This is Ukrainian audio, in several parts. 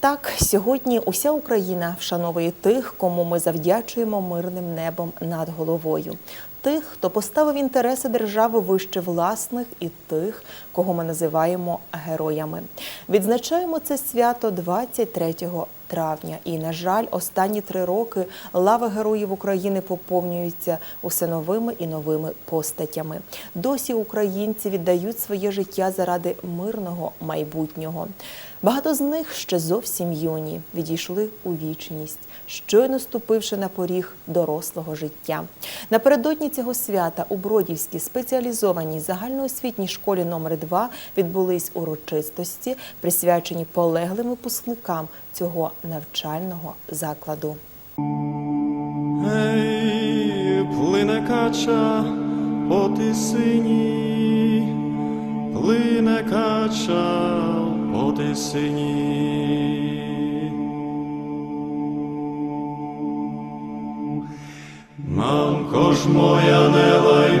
Так, сьогодні уся Україна вшановує тих, кому ми завдячуємо мирним небом над головою. Тих, хто поставив інтереси держави вище власних, і тих, кого ми називаємо героями. Відзначаємо це свято 23 травня. І, на жаль, останні три роки лава героїв України поповнюється усе новими і новими постатями. Досі українці віддають своє життя заради мирного майбутнього. Багато з них ще зовсім юні, відійшли у вічність, щойно ступивши на поріг дорослого життя. Напередодні цього свята у Бродівській спеціалізованій загальноосвітній школі номер 2 відбулись урочистості, присвячені полеглим випускникам цього навчального закладу. Ей, плине кача по тисині, плине кача по тисині. Мамко ж моя, не лай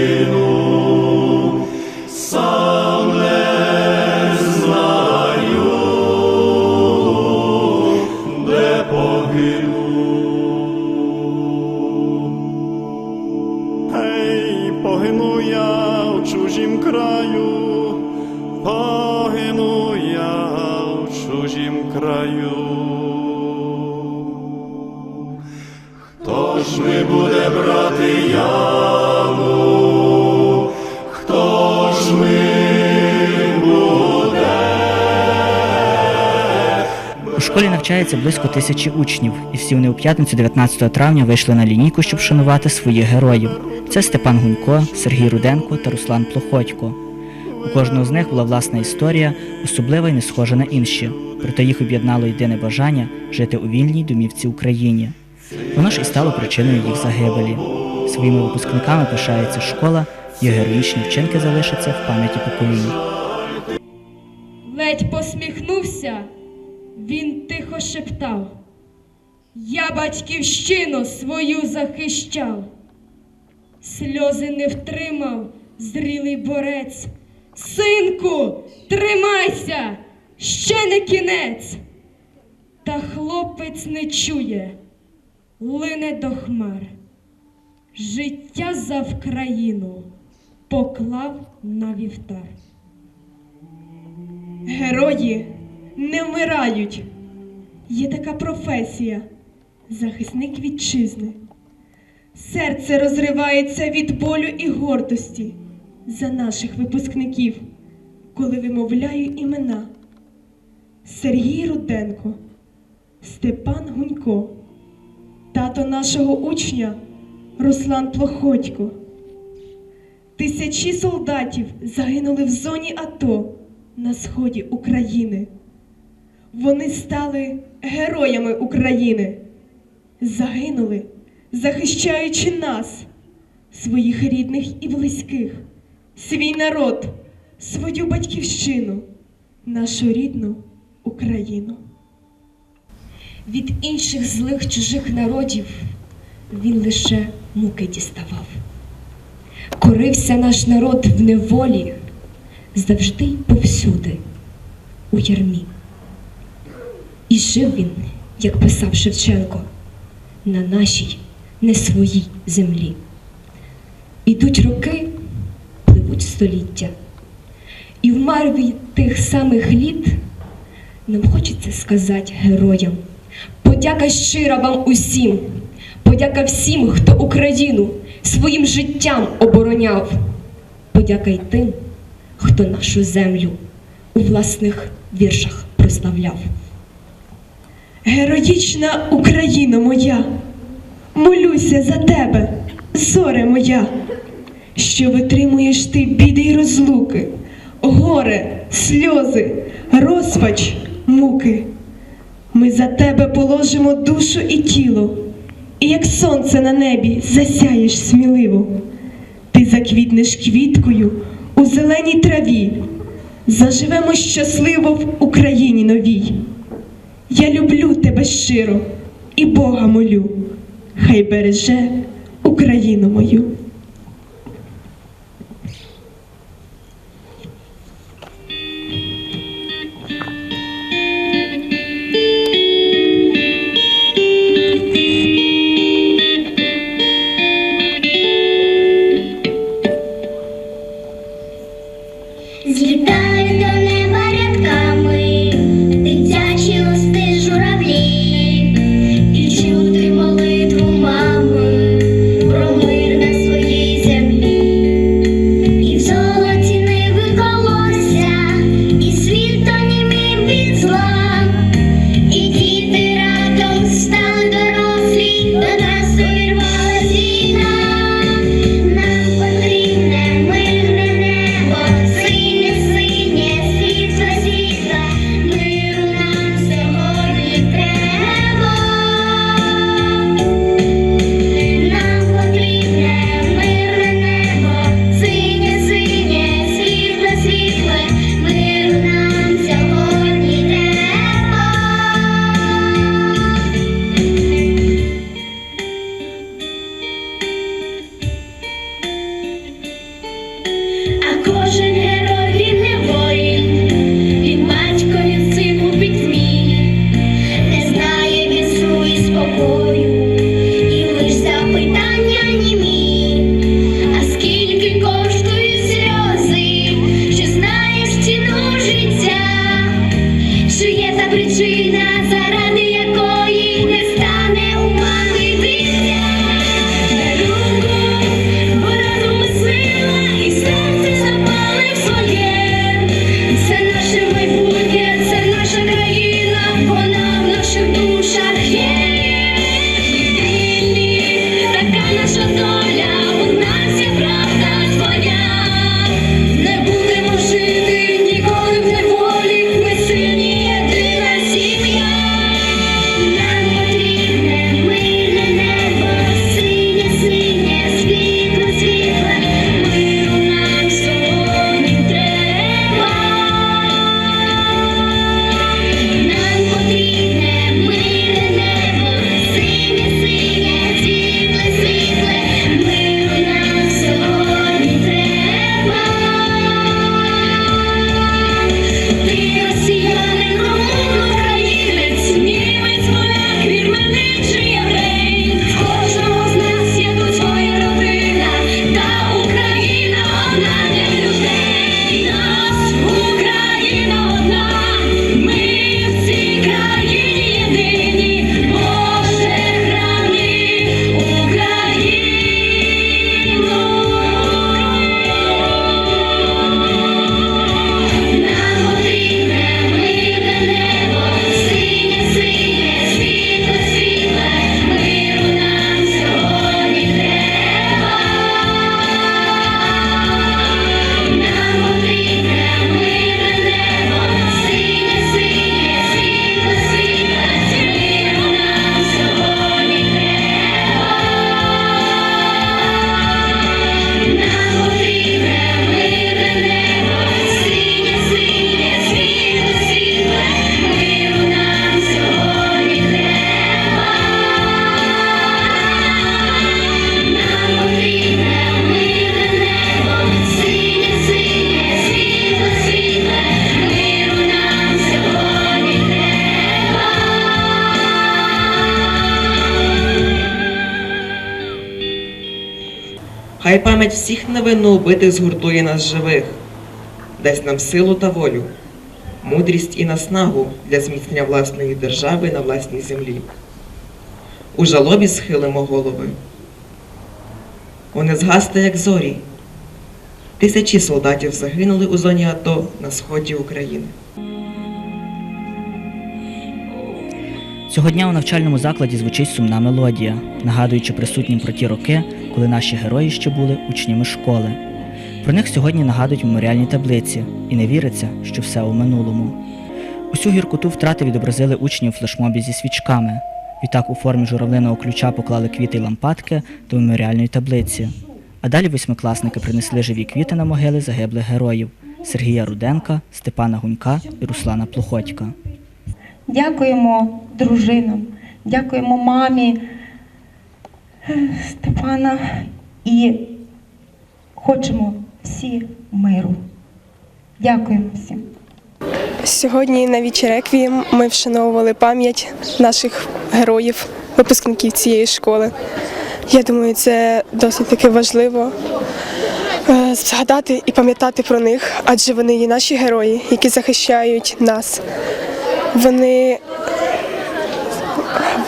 ми буде брати яму? Хто ж ми буде? У школі навчається близько тисячі учнів, і всі вони у п'ятницю 19 травня вийшли на лінійку, щоб шанувати своїх героїв. Це Степан Гунько, Сергій Руденко та Руслан Плохотько. У кожного з них була власна історія, особлива і не схожа на інші. Проте їх об'єднало єдине бажання жити у вільній домівці Україні. Воно ж і стало причиною їх загибелі. Своїми випускниками пишається школа, їх героїчні вчинки залишаться в пам'яті поколінь. Ледь посміхнувся, він тихо шептав. Я батьківщину свою захищав. Сльози не втримав зрілий борець. Синку, тримайся, ще не кінець. Та хлопець не чує, лине до хмар. Життя за Вкраїну поклав на вівтар. Герої не вмирають. Є така професія захисник вітчизни. Серце розривається від болю і гордості за наших випускників, коли вимовляю імена Сергій Руденко, Степан Гунько, нашого учня Руслан Плохотько. Тисячі солдатів загинули в зоні АТО на сході України. Вони стали героями України, загинули, захищаючи нас, своїх рідних і близьких, свій народ, свою батьківщину, нашу рідну Україну. Від інших злих чужих народів він лише муки діставав. Корився наш народ в неволі завжди й повсюди, у ярмі. І жив він, як писав Шевченко, на нашій не своїй землі. Ідуть роки, пливуть століття, і в марві тих самих літ нам хочеться сказати героям. Подяка щира вам усім, подяка всім, хто Україну своїм життям обороняв. Подяка й тим, хто нашу землю у власних віршах прославляв. Героїчна Україна моя, молюся за тебе, зоре моя, що витримуєш ти біди й розлуки, горе, сльози, розпач, муки. Ми за тебе положимо душу і тіло, і як сонце на небі засяєш сміливо, ти заквітнеш квіткою у зеленій траві, заживемо щасливо в Україні новій. Я люблю тебе щиро і Бога молю, хай береже Україну мою. died and. Хай пам'ять всіх невинно убитих згуртує нас живих, дасть нам силу та волю, мудрість і наснагу для зміцнення власної держави на власній землі. У жалобі схилимо голови. Вони згасте, як зорі. Тисячі солдатів загинули у зоні АТО на сході України. Цього дня у навчальному закладі звучить сумна мелодія, нагадуючи присутнім про ті роки коли наші герої ще були учнями школи. Про них сьогодні нагадують меморіальні таблиці, і не віриться, що все у минулому. Усю гіркоту втрати відобразили учні у флешмобі зі свічками. Відтак у формі журавлиного ключа поклали квіти й лампадки до меморіальної таблиці. А далі восьмикласники принесли живі квіти на могили загиблих героїв Сергія Руденка, Степана Гунька і Руслана Плохотька. Дякуємо дружинам, дякуємо мамі. Степана і хочемо всі миру. Дякуємо всім. Сьогодні на вічі реквієм ми вшановували пам'ять наших героїв, випускників цієї школи. Я думаю, це досить таки важливо е, згадати і пам'ятати про них, адже вони є наші герої, які захищають нас. Вони,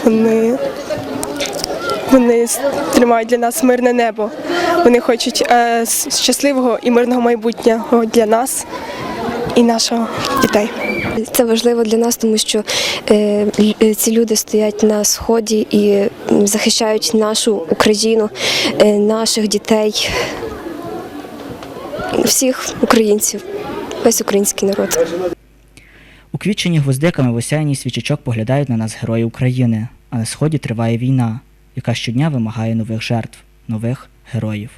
вони, вони тримають для нас мирне небо. Вони хочуть е, щасливого і мирного майбутнього для нас і наших дітей. Це важливо для нас, тому що е, е, ці люди стоять на сході і захищають нашу Україну, е, наших дітей, всіх українців, весь український народ. Уквітчені гвоздиками в осяяній свічечок поглядають на нас герої України, а на сході триває війна, яка щодня вимагає нових жертв, нових героїв.